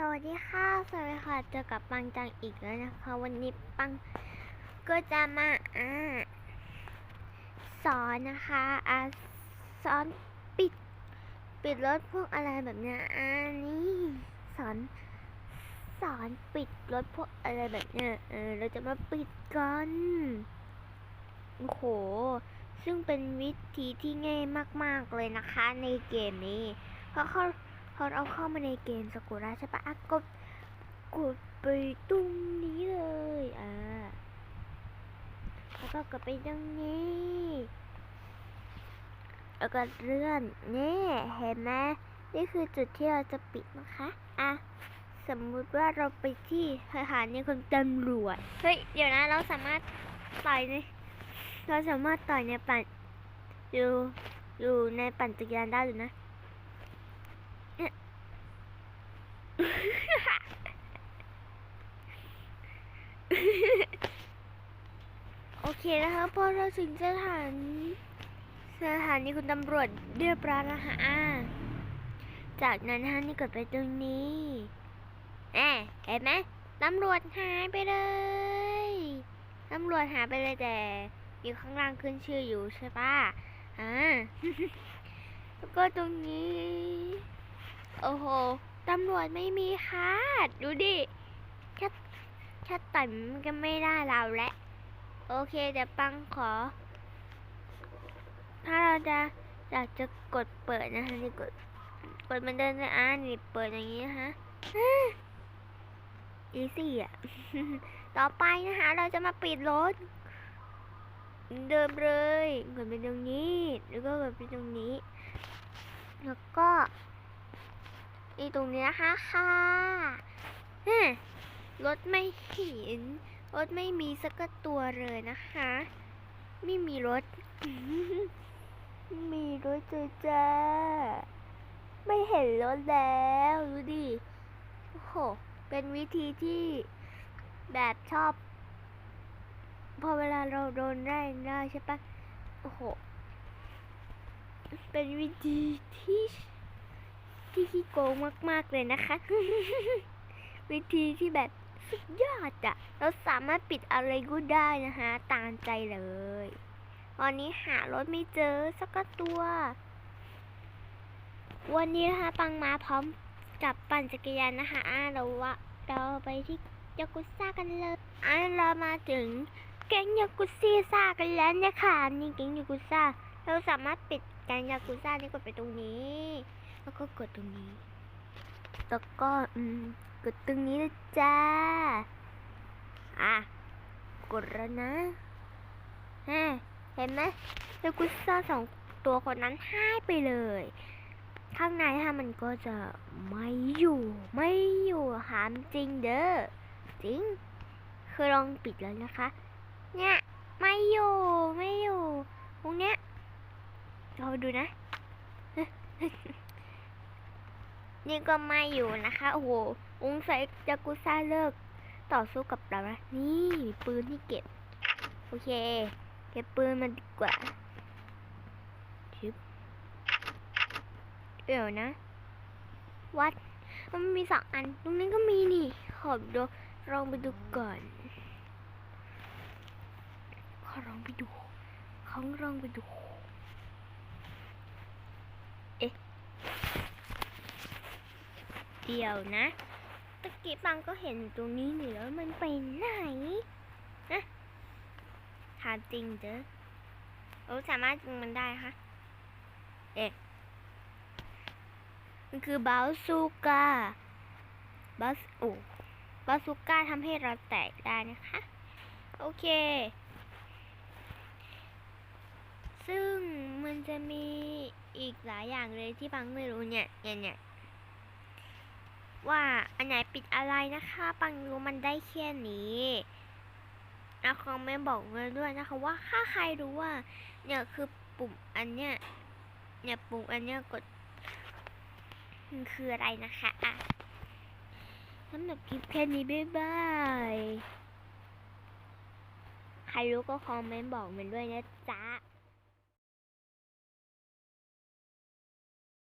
สวัสดีค่ะ สวัสดีค่ะ เจอกับปังจังอีกแล้วนะคะ วันนี้ปังก็จะมาอ่าสอนนะคะอ่าสอนปิด ปิดรถพวกอะไรแบบเนี้ยอ่านี่สอนสอนปิดรถพวกอะไรแบบเนี้ยเออเราจะมาปิดกันโอ้โห ซึ่งเป็นวิธีที่ง่ายมาก ๆเลยนะคะ ในเกมนี้ เพราะเขา พอเราเข้ามาในเกมสกุระใช่ปะอะกดกดไปตรงนี้เลยอ่าแล้วก็กดไปตรงนี้แล้วก็เลื่อนนี่เห็นไหมนี่คือจุดที่เราจะปิดนะคะอะสมมุติว่าเราไปที่สถานีคนตำรวจเฮ้ยเดี๋ยวนะเราสามารถต่อยในเราสามารถต่อยในปั่นอยู่อยู่ในปั่นจักรยานได้เลยนะ โอเค นะคะพอเราถึงสถานสถานีคุณตำรวจเรียบร้อยแล้วค่ะจากนั้นนะคะนี่กดไปตรงนี้แหมเห็นไหมตำรวจหายไปเลยตำรวจหายไปเลยแต่อยู่ข้างล่างขึ้นชื่ออยู่ใช่ปะอ่าแล้วก็ตรงนี้ โอ้โหตำรวจไม่มีคาดดูดิแค่แค่ต่มก็ไม่ได้เราแล้ว โอเคเดี๋ยวปังขอ ถ้าเราจะอยากจะกดเปิดนะคะนี่กดเปิดมันเดินนะอ่านี่เปิดอย่างนี้นะคะอีซี่อะ ต่อไปนะคะ เราจะมาปิดรถ เดิมเลยกดไปตรงนี้ แล้วก็กดไปตรงนี้ แล้วก็อีตรงนี้นะคะค่ะฮะรถไม่เห็น รถไม่มีสักตัวเลยนะคะ ไม่มีรถ มีรถเลยจ้า ไม่เห็นรถแล้วดูดิโอ้โห เป็นวิธีที่แบบชอบ พอเวลาเราโดนไล่ได้ใช่ปะโอ้โห เป็นวิธีที่ที่ขี้โกงมาก ๆ เลยนะคะ วิธีที่แบบ สุดยอดอะเราสามารถปิดอะไรก็ได้นะคะ ตามใจเลย ตอนนี้หารถไม่เจอสักตัว วันนี้นะคะปังมาพร้อมกับปั่นจักรยานนะคะอ่าเราว่าเราไปที่ยากุซ่ากันเลยอ่าเรามาถึงแก๊งยากุซ่ซ่ากันแล้วนะคะนี่แก๊งยากุซ่าเราสามารถปิดแก๊งยากุซ่านี่กดไปตรงนี้ แล้วก็กดตรงนี้ แล้วก็อืม ดตรงนี้นะจ้า อะ กดแล้วนะฮะเห็นไหมยากุซ่าสองตัวคนนั้นหายไปเลย ข้างในถ้ามันก็จะไม่อยู่ ไม่อยู่หามจริงเด้อ จริง คือลองปิดแล้วนะคะ เนี่ย ไม่อยู่ ไม่อยู่ตรงเนี้ยเราดูนะนี่ก็ไม่อยู่นะคะ โอ้โห องศาจากุซ่าเลิก ต่อสู้กับเราแล้วนี่มีปืนที่เก็บ โอเค เก็บปืนมันดีกว่าชึบเดี๋ยวนะ วัด มันมีสองอัน ตรงนี้ก็มีนี่ ขอดูลองไปดูก่อน ขอลองไปดูขอลองไปดู เอ๊ะ เดี๋ยวนะะกี้ปังก็เห็นตรงนี้นี่แล้วมันไปไหนนะถามจริงเด้อโอ้สามารถยิงมันได้ค่ะ เอ๊ะมันคือบาซูก้าบาสโอ้บาซูก้าทำให้เราแตกได้นะคะ โอเค ซึ่งมันจะมีอีกหลายอย่างเลยที่ปังไม่รู้เนี่ยเนี่ยเนี่ย ว่าอันไหนปิดอะไรนะคะ ปังรู้มันได้แค่นี้แล้วคอมเมนต์บอกมาด้วยนะคะ ว่าถ้าใครรู้ว่า เนี่ยคือปุ่มอันเนี้ยเนี่ยปุ่มอันเนี้ยกดมันคืออะไรนะคะอะสำหรับคลิปแค่นี้บ๊ายบายใครรู้ก็คอมเมนต์บอกมันด้วยนะจ๊ะ